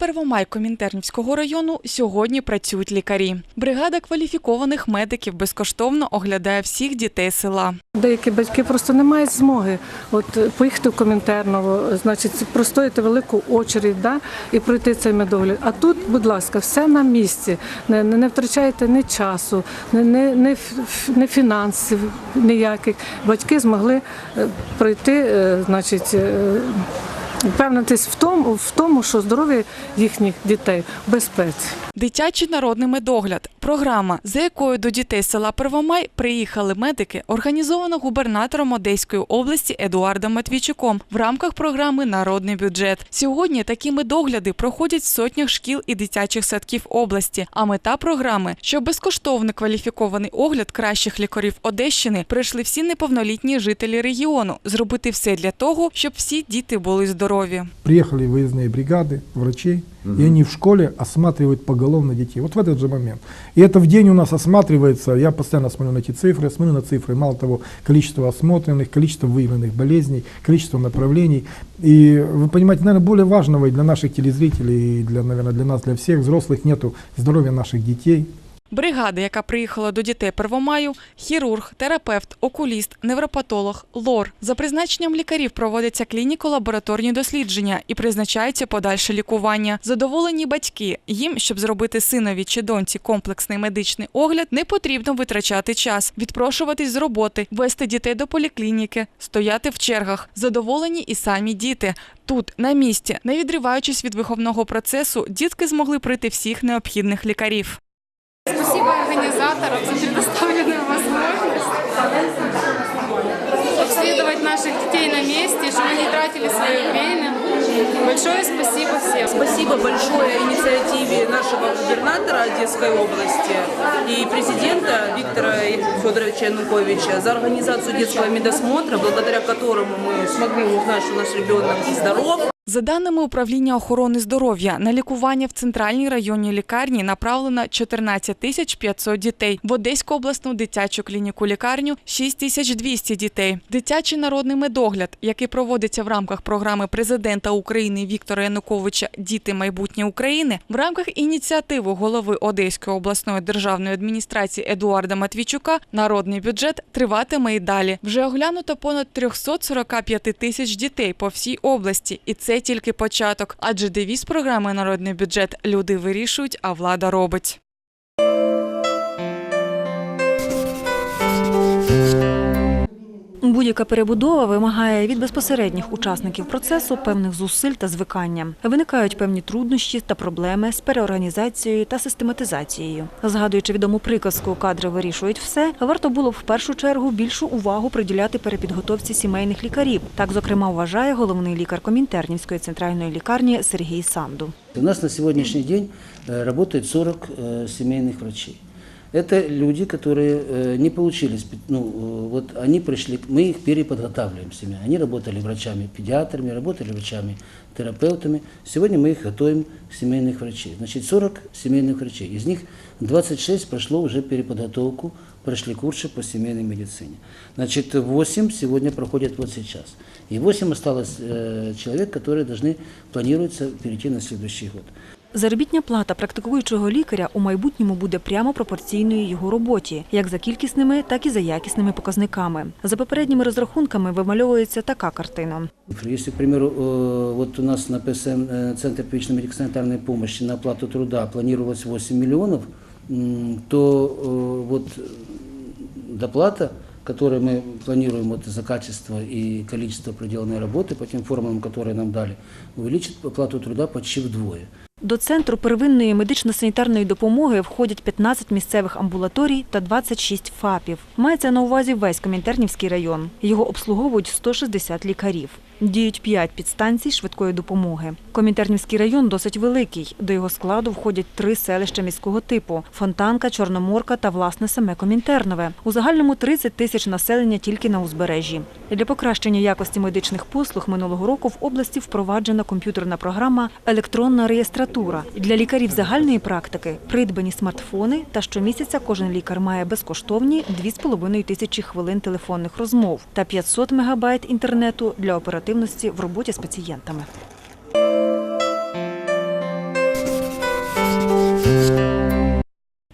Первомай Комінтернівського району сьогодні працюють лікарі. Бригада кваліфікованих медиків безкоштовно оглядає всіх дітей села. Деякі батьки просто не мають змоги от, поїхати в Комінтерново, значить, простояти велику очередь да, і пройти цей медогляд. А тут, будь ласка, все на місці. Не, не, не втрачайте ні часу, ні, ні, ф- ні фінансів ніяких. Батьки змогли е, пройти, е, значить, е, впевнитись в тому, в тому, що здоров'я їхніх дітей безпеці. Дитячий народний медогляд програма, за якою до дітей села Первомай приїхали медики, організована губернатором Одеської області Едуардом Матвійчуком в рамках програми Народний бюджет. Сьогодні такі медогляди проходять в сотнях шкіл і дитячих садків області. А мета програми, щоб безкоштовний кваліфікований огляд кращих лікарів Одещини прийшли всі неповнолітні жителі регіону, зробити все для того, щоб всі діти були здорові. Приехали выездные бригады Врачей, и они в школе осматривают поголовно детей. Вот в этот же момент. И это в день у нас осматривается, я постоянно смотрю на эти цифры, смотрю на цифры, мало того, количество осмотренных, количество выявленных болезней, количество направлений. И вы понимаете, наверное, более важного и для наших телезрителей, и для, наверное, для нас, для всех взрослых нету здоровья наших детей, Бригада, яка приїхала до дітей Первомаю, хірург, терапевт, окуліст, невропатолог, лор. За призначенням лікарів проводяться клініко-лабораторні дослідження і призначається подальше лікування. Задоволені батьки. Їм, щоб зробити синові чи доньці комплексний медичний огляд, не потрібно витрачати час, відпрошуватись з роботи, вести дітей до поліклініки, стояти в чергах. Задоволені і самі діти. Тут, на місці, не відриваючись від виховного процесу, дітки змогли пройти всіх необхідних лікарів. Спасибо организаторам за предоставленную возможность обследовать наших детей на месте, чтобы они тратили свое время. Большое спасибо всем. Спасибо большое инициативе нашего губернатора Одесской области и президента Виктора Федоровича Януковича за организацию детского медосмотра, благодаря которому мы смогли узнать, что наш ребенок здоров. За даними управління охорони здоров'я, на лікування в центральній районній лікарні направлено 14 тисяч 500 дітей. В Одеську обласну дитячу клініку лікарню 6 тисяч 200 дітей. Дитячий народний медогляд, який проводиться в рамках програми президента України Віктора Януковича Діти майбутнє України, в рамках ініціативи голови Одеської обласної державної адміністрації Едуарда Матвійчука народний бюджет триватиме і далі. Вже оглянуто понад 345 тисяч дітей по всій області, і це тільки початок. Адже девіз програми Народний бюджет люди вирішують, а влада робить. Будь-яка перебудова вимагає від безпосередніх учасників процесу певних зусиль та звикання. Виникають певні труднощі та проблеми з переорганізацією та систематизацією. Згадуючи відому приказку Кадри вирішують все, варто було б в першу чергу більшу увагу приділяти перепідготовці сімейних лікарів. Так, зокрема, вважає головний лікар Комінтернівської центральної лікарні Сергій Санду. У нас на сегодняшний день э, работает 40 э, семейных врачей. Это люди, которые э, не получили, ну, э, вот они пришли, мы их переподготавливаем семья. Они работали врачами-педиатрами, работали врачами-терапевтами. Сегодня мы их готовим семейных врачей. Значит, 40 семейных врачей. Из них 26 прошло уже переподготовку, прошли курсы по семейной медицине. Значит, 8 сегодня проходят вот сейчас. И 8 осталось э, человек, которые должны, планируется перейти на следующий год. Заробітня плата практикуючого лікаря у майбутньому буде прямо пропорційною його роботі, як за кількісними, так і за якісними показниками. За попередніми розрахунками вимальовується така картина. Если, к примеру, э, вот у нас на ПСМ, э, Центр первичной медико-санитарной помощи на оплату труда планировалось 8 миллионов, м, то э, вот э, доплата, которую мы планируем вот за качество и количество проделанной работы по тем формулам, которые нам дали, увеличит оплату труда почти вдвое. До центру первинної медично-санітарної допомоги входять 15 місцевих амбулаторій та 26 ФАПів. Мається на увазі весь Комінтернівський район. Його обслуговують 160 лікарів. Діють 5 підстанцій швидкої допомоги. Комінтернівський район досить великий. До його складу входять три селища міського типу – Фонтанка, Чорноморка та, власне, саме Комінтернове. У загальному 30 тисяч населення тільки на узбережжі. Для покращення якості медичних послуг минулого року в області впроваджена комп'ютерна програма «Електронна реєстратура». Для лікарів загальної практики придбані смартфони та щомісяця кожен лікар має безкоштовні 2,5 тисячі хвилин телефонних розмов та 500 мегабайт інтернету для оперативності в роботі з пацієнтами.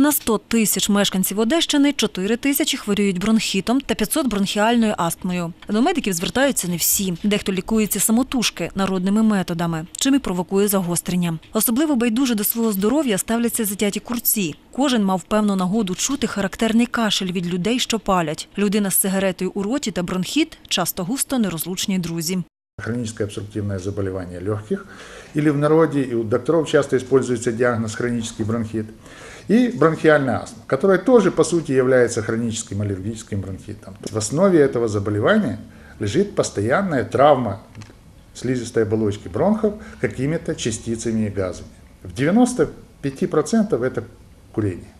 На 100 тисяч мешканців Одещини 4 тисячі хворіють бронхітом та 500 бронхіальною астмою. До медиків звертаються не всі. Дехто лікується самотужки народними методами, чим і провокує загострення. Особливо байдуже до свого здоров'я ставляться затяті курці. Кожен мав певну нагоду чути характерний кашель від людей, що палять. Людина з сигаретою у роті та бронхіт часто густо нерозлучні друзі. хроническое обструктивное заболевание легких, или в народе и у докторов часто используется диагноз хронический бронхит, и бронхиальная астма, которая тоже, по сути, является хроническим аллергическим бронхитом. В основе этого заболевания лежит постоянная травма слизистой оболочки бронхов какими-то частицами и газами. В 95% это курение.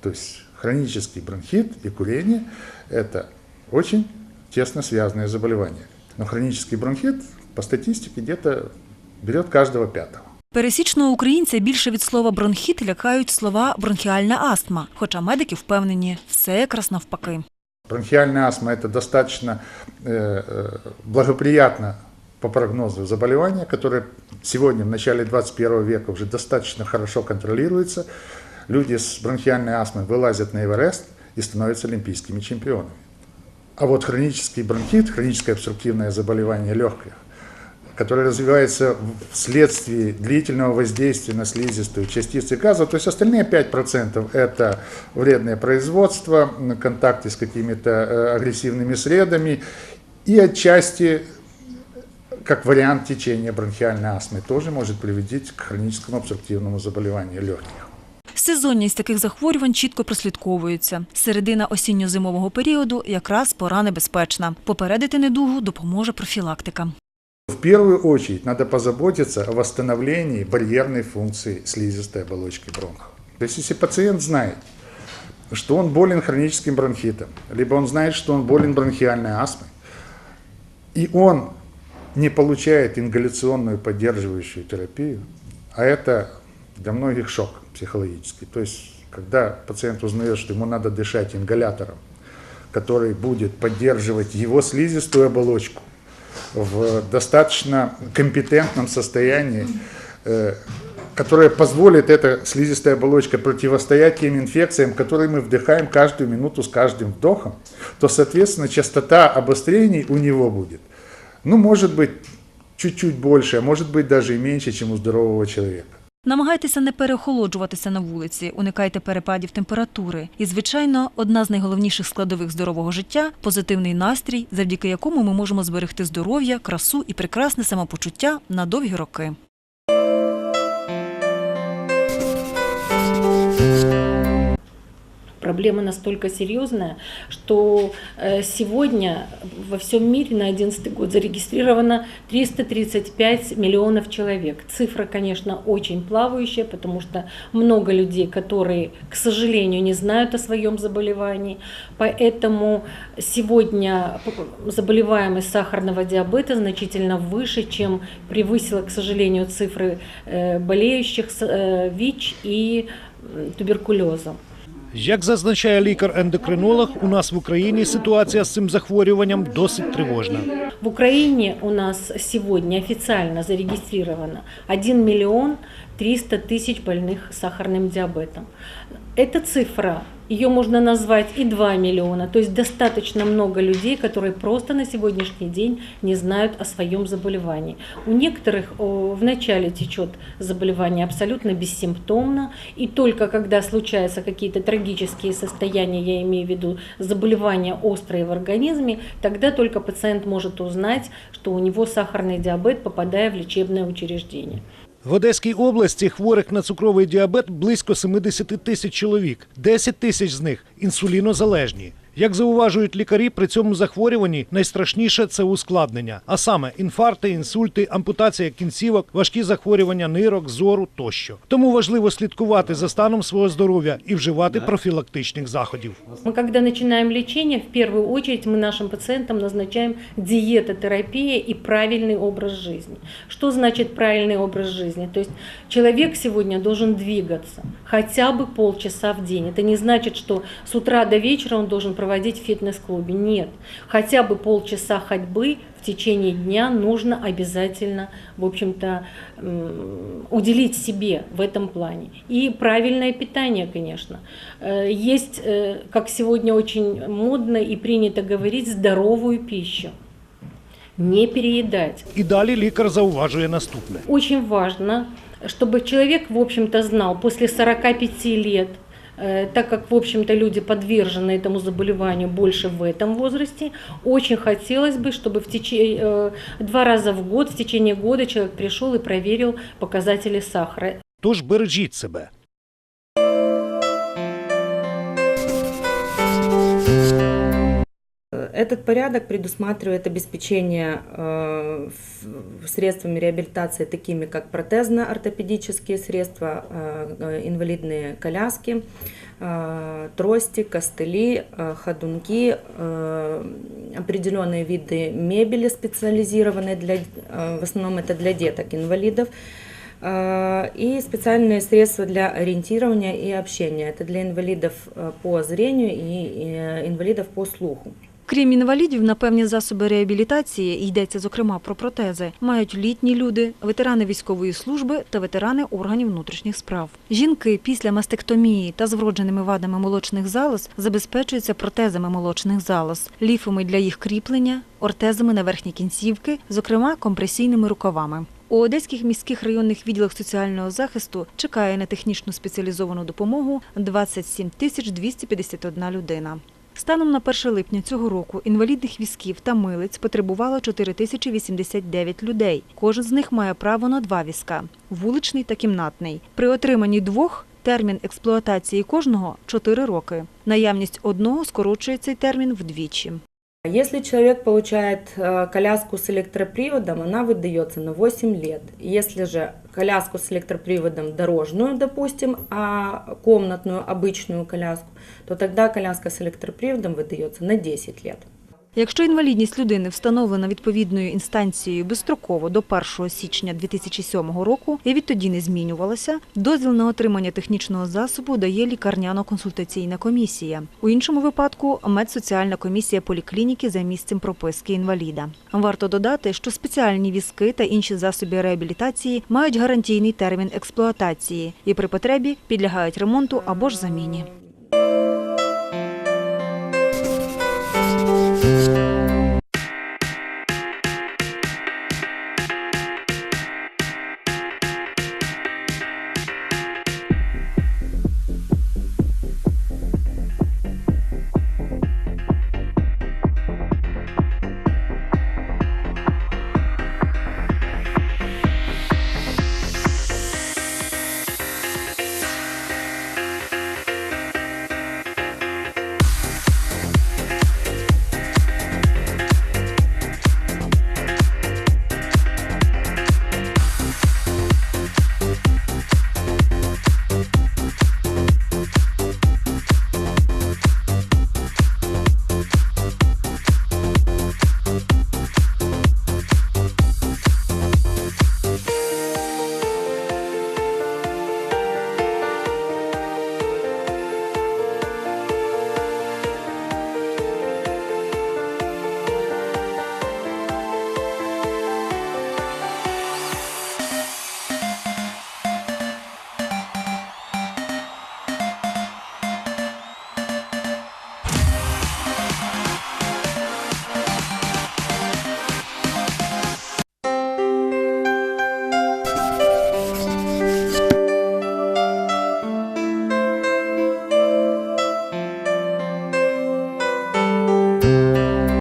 То есть хронический бронхит и курение – это очень тесно связанные заболевания. Но хронический бронхит по статистике где-то берет каждого пятого. Пересічного українця більше від слова бронхіт лякають слова бронхіальна астма. Хоча медики впевнені, все якраз навпаки. Бронхиальная астма – это достаточно э, э, благоприятно по прогнозу заболевание, которое сегодня, в начале 21 века, уже достаточно хорошо контролируется. Люди с бронхиальной астмой вылазят на Эверест и становятся олимпийскими чемпионами. А вот хронический бронхит, хроническое обструктивное заболевание легких, которое развивается вследствие длительного воздействия на слизистую частицы газа, то есть остальные 5% это вредное производство, на контакте с какими-то э, агрессивными средами и отчасти как вариант течения бронхиальной астмы тоже может приводить к хроническому обструктивному заболеванию легких. Сезонність таких захворювань чітко прослідковується. Середина осінньо-зимового періоду якраз пора небезпечна. Попередити недугу допоможе профілактика. В первую очередь надо позаботиться о восстановлении барьерной функции слизистой оболочки бронха. То есть если пациент знает, что он болен хроническим бронхитом, либо он знает, что он болен бронхиальной астмой, и он не получает ингаляционную поддерживающую терапию, а это для многих шок психологический. То есть, когда пациент узнает, что ему надо дышать ингалятором, который будет поддерживать его слизистую оболочку в достаточно компетентном состоянии, э, которое позволит эта слизистая оболочка противостоять тем инфекциям, которые мы вдыхаем каждую минуту с каждым вдохом, то, соответственно, частота обострений у него будет, ну, может быть, чуть-чуть больше, а может быть даже и меньше, чем у здорового человека. Намагайтеся не переохолоджуватися на вулиці, уникайте перепадів температури. І, звичайно, одна з найголовніших складових здорового життя позитивний настрій, завдяки якому ми можемо зберегти здоров'я, красу і прекрасне самопочуття на довгі роки. Проблема настолько серьезная, что э, сегодня во всем мире на 2011 год зарегистрировано 335 миллионов человек. Цифра, конечно, очень плавающая, потому что много людей, которые, к сожалению, не знают о своем заболевании. Поэтому сегодня заболеваемость сахарного диабета значительно выше, чем превысила, к сожалению, цифры э, болеющих э, ВИЧ и туберкулезом. Як зазначає лікар-ендокринолог, у нас в Україні ситуація з цим захворюванням досить тривожна. В Україні у нас сьогодні офіційно зареєстровано 1 миллион 300 тысяч больных сахарным диабетом. Эта цифра, ее можно назвать и 2 миллиона, то есть достаточно много людей, которые просто на сегодняшний день не знают о своем заболевании. У некоторых о, в начале течет заболевание абсолютно бессимптомно, и только когда случаются какие-то трагические состояния, я имею в виду заболевания острые в организме, тогда только пациент может узнать, что у него сахарный диабет, попадая в лечебное учреждение. В Одеській області хворих на цукровий діабет близько 70 тисяч чоловік. 10 тисяч з них інсулінозалежні. Як зауважують лікарі, при цьому захворюванні найстрашніше це ускладнення, а саме інфаркти, інсульти, ампутація кінцівок, важкі захворювання нирок, зору тощо. Тому важливо слідкувати за станом свого здоров'я і вживати профілактичних заходів. Мы когда начинаем лечение, в первую очередь мы нашим пациентам назначаем диетотерапия и правильный образ жизни. Что значит правильный образ жизни? То есть человек сегодня должен двигаться хотя бы полчаса в день. Это не значит, что с утра до вечера он должен проводить в фитнес-клубе. Нет. Хотя бы полчаса ходьбы в течение дня нужно обязательно, в общем-то, м, уделить себе в этом плане. И правильное питание, конечно. Э, Есть, э, как сегодня очень модно и принято говорить, здоровую пищу. Не переедать. І далі лікар зауважує наступне. Очень важно, чтобы человек, в общем-то, знал после 45 лет, э, так как, в общем-то, люди подвержены этому заболеванию больше в этом возрасте, очень хотелось бы, чтобы в течение, э, два раза в год, в течение года человек пришел и проверил показатели сахара. Тож бережіть себе. Этот порядок предусматривает обеспечение э, средствами реабилитации, такими как протезно-ортопедические средства, э, э, инвалидные коляски, трости, костыли, ходунки, определенные виды мебели специализированной, для, в основном это для деток-инвалидов, и специальные средства для ориентирования и общения. Это для инвалидов по зрению и инвалидов по слуху. Крім інвалідів, на певні засоби реабілітації йдеться зокрема про протези. Мають літні люди, ветерани військової служби та ветерани органів внутрішніх справ. Жінки після мастектомії та з вродженими вадами молочних залоз забезпечуються протезами молочних залоз, ліфами для їх кріплення, ортезами на верхні кінцівки, зокрема компресійними рукавами. У одеських міських районних відділах соціального захисту чекає на технічну спеціалізовану допомогу 27 тисяч 251 людина. Станом на 1 липня цього року інвалідних візків та милиць потребувало 4089 людей. Кожен з них має право на два візка – вуличний та кімнатний. При отриманні двох термін експлуатації кожного – 4 роки. Наявність одного скорочує цей термін вдвічі. Если человек получает э, коляску с электроприводом, она выдается на 8 лет. Если же коляску с электроприводом дорожную, допустим, а комнатную обычную коляску, то тогда коляска с электроприводом выдается на 10 лет. Якщо інвалідність людини встановлена відповідною інстанцією безстроково до 1 січня 2007 року і відтоді не змінювалася, дозвіл на отримання технічного засобу дає лікарняно-консультаційна комісія. У іншому випадку медсоціальна комісія поліклініки за місцем прописки інваліда. Варто додати, що спеціальні візки та інші засоби реабілітації мають гарантійний термін експлуатації і при потребі підлягають ремонту або ж заміні.